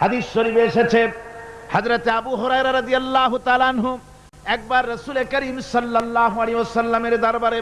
হাদিস শরীফে এসেছে, হযরতে আবু হুরায়রা রাদিয়াল্লাহু তাআলা আনহু একবার রাসূল করিম সাল্লাল্লাহু আলাইহি ওয়াসাল্লামের দরবারে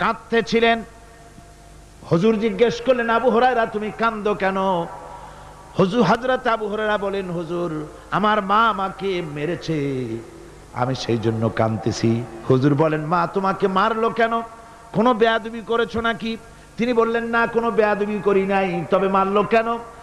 কাঁদতেছিলেন। হুজুর জিজ্ঞেস করলেন, আবু হুরায়রা, তুমি কান্দো কেন? হুজুর হযরত আবু হুরায়রা বলেন, হুজুর, আমার মা আমাকে মেরেছে, আমি সেই জন্য কাঁদতেছি। হুজুর বলেন, মা তোমাকে মারলো কেন? কোনো বেয়াদবি করেছ নাকি? তিনি বললেন, না, কোনো বেয়াদবি করি নাই, তবে মারলো কেন?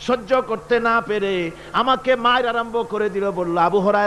সহ্য করতে না পেরে আমাকে মায়ের আরম্ভ করে দিল বলল আবু হরায়